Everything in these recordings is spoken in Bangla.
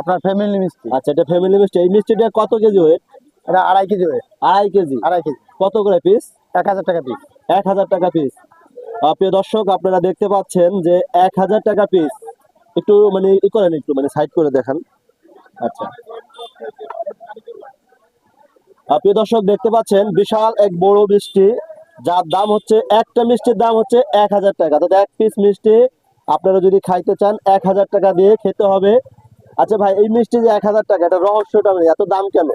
আপনার ফ্যামিলি মিষ্টি। আচ্ছা এটা ফ্যামিলি মিষ্টি। এই মিষ্টিটা কত কেজি ওয়েট এটা আড়াই কেজি ওয়েট আড়াই কেজি? আড়াই কেজি। কত করে পিস এক হাজার টাকা পিস এক হাজার টাকা পিস প্রিয় দর্শক আপনারা দেখতে পাচ্ছেন যে এক হাজার টাকা পিস একটু মানে ই করেন একটু মানে সাইড করে দেখান। আচ্ছা। প্রিয় দর্শক দেখতে পাচ্ছেন বিশাল এক বড় মিষ্টি যার দাম হচ্ছে একটা মিষ্টির দাম হচ্ছে এক হাজার টাকা। তো এক পিস মিষ্টি আপনারা যদি খাইতে চান এক হাজার টাকা দিয়ে খেতে হবে। আচ্ছা ভাই এই মিষ্টি যে এক হাজার টাকা এটা রহস্যটা এত দাম কেন?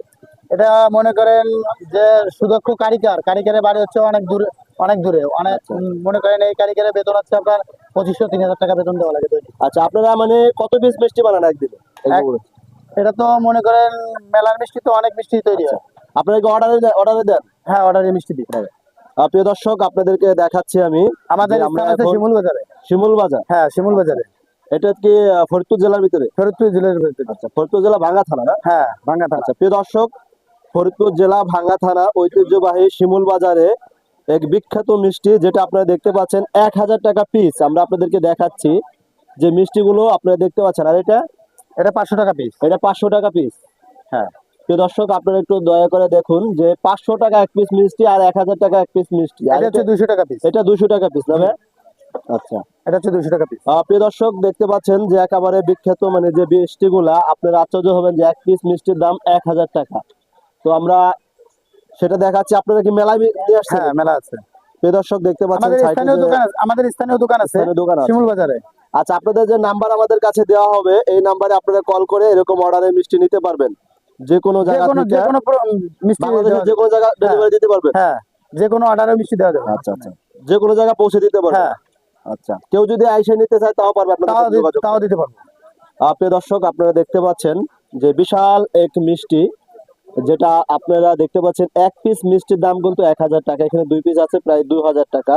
এটা মনে করেন যে সুদক্ষ কারিগর কারিগরের বাড়ি হচ্ছে অনেক দূরে অনেক দূরে। অনেক আচ্ছা। মনে করেন এই কারিগরের বেতন হচ্ছে আপনার পঁচিশশো তিন হাজার টাকা বেতন দেওয়া লাগে আচ্ছা আপনারা মানে কত পিস মিষ্টি বানান একদিনে? এটা তো মনে করেন মেলার মিষ্টি তো অনেক মিষ্টি তৈরি হয়। আপনারা কি অর্ডারে অর্ডারে দেন? হ্যাঁ অর্ডারে মিষ্টি দিই। আহ, প্রিয় দর্শক আপনাদেরকে দেখাচ্ছি আমি আমাদের আমরা শিমুল বাজারে শিমুল বাজার হ্যাঁ শিমুল বাজারে এটা কি ফরিদপুর জেলার ভিতরে? ফরিদপুর জেলার ভিতরে। আচ্ছা ফরিদপুর জেলা ভাঙ্গা থানা না? হ্যাঁ ভাঙ্গা থানা। আচ্ছা প্রিয় দর্শক ফরিদপুর জেলা ভাঙ্গা থানা ঐতিহ্যবাহী শিমুল বাজারে এক বিখ্যাত মিষ্টি যেটা আপনারা দেখতে পাচ্ছেন এক হাজার টাকা পিস আমরা আপনাদেরকে দেখাচ্ছি যে মিষ্টিগুলো আপনারা দেখতে পাচ্ছেন। আর এটা? এটা পাঁচশো টাকা পিস এটা পাঁচশো টাকা পিস হ্যাঁ প্রিয় দর্শক আপনারা একটু দয়া করে দেখুন যে পাঁচশো টাকা এক পিস মিষ্টি আর এক হাজার টাকা এক পিস মিষ্টি। আর এটা হচ্ছে এটা- টাকা পিস এটা দুশো টাকা পিস না? আচ্ছা। এটা হচ্ছে দুইশো টাকা পিস প্রিয় দর্শক দেখতে পাচ্ছেন যে একেবারে বিখ্যাত মানে যে মিষ্টিগুলা আপনারা আশ্চর্য হবেন যে এক পিস মিষ্টির দাম এক হাজার টাকা। তো আমরা সেটা দেখাচ্ছি। আপনারা কি মেলায় নিয়ে আসছেন? হ্যাঁ মেলা আছে। প্রিয় দর্শক দেখতে পাচ্ছেন স্থানীয় দোকান আমাদের স্থানীয় দোকান আছে দোকান শিমুল বাজারে। আচ্ছা আপনাদের যে নাম্বার আমাদের কাছে দেওয়া হবে এই নাম্বারে আপনারা কল করে এরকম অর্ডারে মিষ্টি নিতে পারবেন। যে কোনো জায়গা থেকে যে কোনো মিষ্টি যে কোনো জায়গা ডেলিভারি দিতে পারবেন। হ্যাঁ যে কোনো অর্ডারে মিষ্টি দেওয়া যাবে। আচ্ছা আচ্ছা। যে কোনো জায়গা পৌঁছে দিতে পারবেন। হ্যাঁ। আচ্ছা। কেউ যদি আইসে নিতে চায় তাও পারবে তাও দিতে পারব। আপনি দর্শক আপনারা দেখতে পাচ্ছেন যে বিশাল এক মিষ্টি যেটা আপনারা দেখতে পাচ্ছেন এক পিস মিষ্টির দাম কিন্তু এক হাজার টাকা। এখানে দুই পিস আছে প্রায় দুই হাজার টাকা।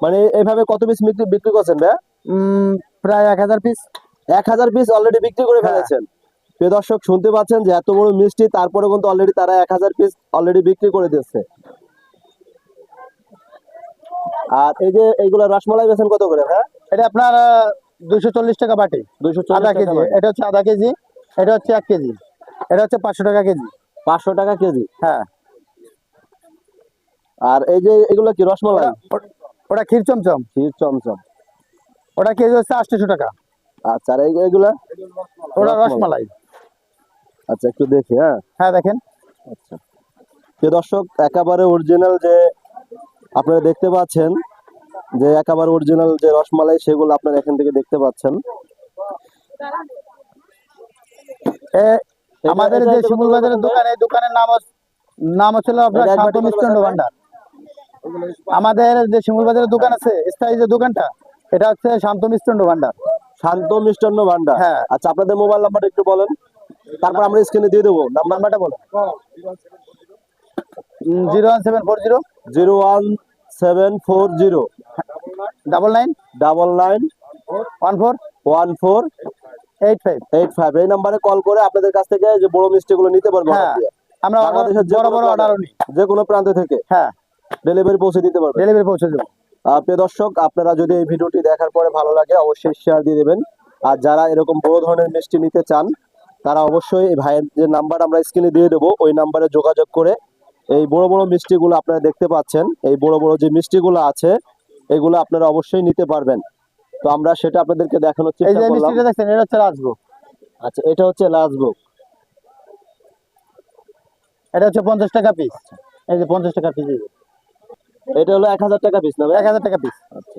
মানে এইভাবে কত পিস বিক্রি বিক্রি করছেন ভাই প্রায় এক হাজার পিস এক হাজার পিস অলরেডি বিক্রি করে হ্যাঁ। ফেলেছেন। প্রিয় দর্শক শুনতে পাচ্ছেন যে এত বড় মিষ্টি তারপরে কিন্তু অলরেডি তারা এক হাজার পিস অলরেডি বিক্রি করে দিচ্ছে আর এই যে এইগুলো রসমালাই বেছেন কত করে হ্যাঁ এটা আপনার দুইশো চল্লিশ টাকা বাটি। দুইশো আধা কেজি। এটা হচ্ছে আধা কেজি। এটা হচ্ছে এক কেজি। এটা হচ্ছে পাঁচশো টাকা কেজি। পাঁচশো টাকা কেজি? হ্যাঁ। আর এই যে এগুলো কি রসমালাই? ওটা- ক্ষীর চমচম। ক্ষীর চমচম। ওটা কেজি হচ্ছে আটশোশো টাকা। আচ্ছা আর এই- এইগুলা? ওটা রসমালাই। আচ্ছা একটু দেখি হ্যাঁ। হ্যাঁ দেখেন। আচ্ছা। দর্শক একেবারে অরিজিনাল যে আপনারা দেখতে পাচ্ছেন যে একেবারে অরিজিনাল যে রসমালাই সেগুলো আপনারা এখান থেকে দেখতে পাচ্ছেন। আমাদের যে শিমুল বাজারের দোকান এই দোকানের নাম নাম হচ্ছিল আপনার মিষ্টান্ন ভান্ডার। আমাদের যে শিমুল বাজারের দোকান আছে স্থায়ী যে দোকানটা এটা হচ্ছে শান্ত মিষ্টান্ন ভান্ডার। শান্ত মিষ্টান্ন ভান্ডার। হ্যাঁ। আচ্ছা আপনাদের মোবাইল নাম্বার একটু বলেন। তারপর আমরা স্ক্রিনে দিয়ে দেবো। নাম্বার নাম্বারটা বলো। Zero one seven four zero. Zero one seven four zero. Double nine? Double nine. One four? One four. Eight five. Eight five. এই নাম্বারে কল করে আপনাদের কাছ থেকে যে বড় মিষ্টিগুলো নিতে পারব হ্যাঁ। আমরা বাংলাদেশের বড় বড় নিই। যে কোনো প্রান্ত থেকে হ্যাঁ। ডেলিভারি পৌঁছে দিতে পারবে ডেলিভারি পৌঁছে দেবো। প্রিয় দর্শক আপনারা যদি এই ভিডিওটি দেখার পরে ভালো লাগে অবশ্যই শেয়ার দিয়ে দেবেন। আর যারা এরকম বড় ধরনের মিষ্টি নিতে চান তারা অবশ্যই এই ভাইয়ের যে নাম্বার আমরা স্ক্রিনে দিয়ে দেবো ওই নাম্বারে যোগাযোগ করে এই বড় বড় মিষ্টিগুলো আপনারা দেখতে পাচ্ছেন এই বড় বড় যে মিষ্টিগুলো আছে এগুলো আপনারা অবশ্যই নিতে পারবেন। তো আমরা সেটা আপনাদেরকে দেখানোর এই চেষ্টা যে করলাম। মিষ্টিটা দেখছেন এটা হচ্ছে রাজভোগ। আচ্ছা এটা হচ্ছে লাস্টবুক এটা হচ্ছে পঞ্চাশ টাকা পিস এই যে পঞ্চাশ টাকা পিস এটা হলো এক হাজার টাকা পিস না ভাই? এক হাজার টাকা পিস আচ্ছা।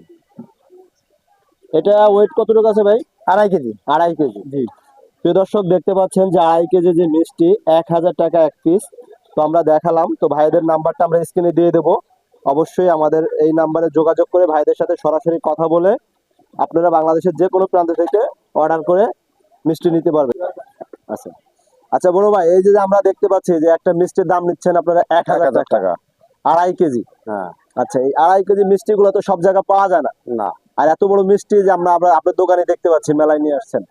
এটা ওয়েট কতটুকু আছে ভাই? আড়াই কেজি। আড়াই কেজি। জি। প্রিয় দর্শক দেখতে পাচ্ছেন যে আড়াই কেজি যে মিষ্টি এক হাজার টাকা এক পিস তো আমরা দেখালাম। তো ভাইদের নাম্বারটা আমরা স্ক্রিনে দিয়ে দেবো। অবশ্যই আমাদের এই নাম্বারে যোগাযোগ করে ভাইদের সাথে সরাসরি কথা বলে আপনারা বাংলাদেশের যে কোনো প্রান্ত থেকে অর্ডার করে মিষ্টি নিতে পারবেন। আচ্ছা। আচ্ছা বড় ভাই এই যে আমরা দেখতে পাচ্ছি যে একটা মিষ্টির দাম নিচ্ছেন আপনারা এক হাজার টাকা। আড়াই কেজি। হ্যাঁ। আচ্ছা এই আড়াই কেজি মিষ্টিগুলো তো সব জায়গায় পাওয়া যায় না। না। আর এত বড় মিষ্টি যে আমরা আপনার দোকানে দেখতে পাচ্ছি মেলায় নিয়ে আসছেন।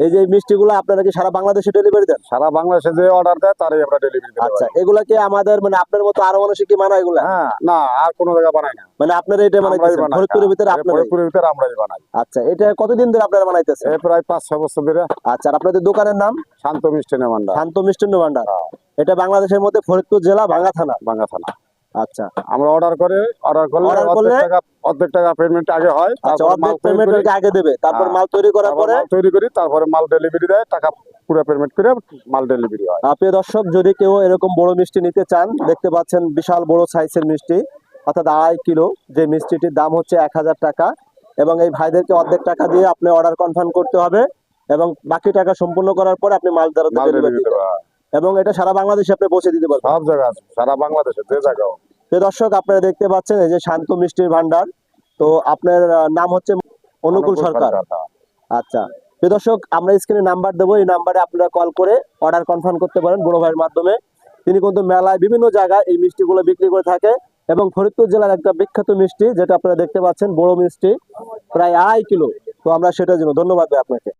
এই যে মিষ্টিগুলো আপনারা কি সারা বাংলাদেশে ডেলিভারি দেন? সারা বাংলাদেশে যে অর্ডার দেয় তারই আমরা ডেলিভারি দিই আচ্ছা এগুলা কি আমাদের মানে আপনার মতো আরও মানুষ কি মানা এগুলা? হ্যাঁ না আর কোনো জায়গা বানায় না। মানে আপনারা এটা মানে। ফরিদপুরের ভিতরে আপনারা ফরিদপুরের ভিতরে আমরাই বানাই। আচ্ছা এটা কতদিন ধরে আপনারা বানাইতেছেন? এই প্রায় পাঁচ ছয় বছর ধরে। আচ্ছা আর আপনাদের দোকানের নাম? শান্ত মিষ্টি নেমান্ডা। শান্ত মিষ্টান্ন ভান্ডার হ্যাঁ। এটা বাংলাদেশের মধ্যে ফরিদপুর জেলা ভাঙ্গা থানা। বাঙ্গা থানা। আচ্ছা আমরা অর্ডার করে অর্ডার করলে টাকা অর্ধেক টাকা পেমেন্ট আগে হয় আচ্ছা তারপরে মাল পেমেন্ট আগে দেবে তারপর হ্যাঁ। মাল তৈরি করার পরে তৈরি করি তারপরে মাল ডেলিভারি দেয় টাকা পুরো পেমেন্ট করে মাল ডেলিভারি হয় প্রিয় দর্শক যদি কেউ এরকম বড় মিষ্টি নিতে চান দেখতে পাচ্ছেন বিশাল বড় সাইজের মিষ্টি অর্থাৎ আড়াই কিলো যে মিষ্টিটির দাম হচ্ছে এক হাজার টাকা এবং এই ভাইদেরকে অর্ধেক টাকা দিয়ে আপনি অর্ডার কনফার্ম করতে হবে এবং বাকি টাকা সম্পূর্ণ করার পরে আপনি মাল দ্বারা ডেলিভারি। এবং এটা সারা বাংলাদেশে আপনি পৌঁছে দিতে পারবেন। সব জায়গা আছে সারা বাংলাদেশে যে জায়গাও প্রিয় দর্শক আপনারা দেখতে পাচ্ছেন এই যে শান্ত মিষ্টির ভান্ডার। তো আপনার নাম হচ্ছে অনুকূল সরকার। হ্যাঁ। আচ্ছা। প্রিয় দর্শক আমরা স্ক্রিনে নাম্বার দেবো এই নাম্বারে আপনারা কল করে অর্ডার কনফার্ম করতে পারেন বড় ভাইয়ের মাধ্যমে। তিনি কিন্তু মেলায় বিভিন্ন জায়গায় এই মিষ্টিগুলো বিক্রি করে থাকে এবং ফরিদপুর জেলার একটা বিখ্যাত মিষ্টি যেটা আপনারা দেখতে পাচ্ছেন বড় মিষ্টি প্রায় আড়াই কিলো। তো আমরা সেটার জন্য ধন্যবাদ আপনাকে।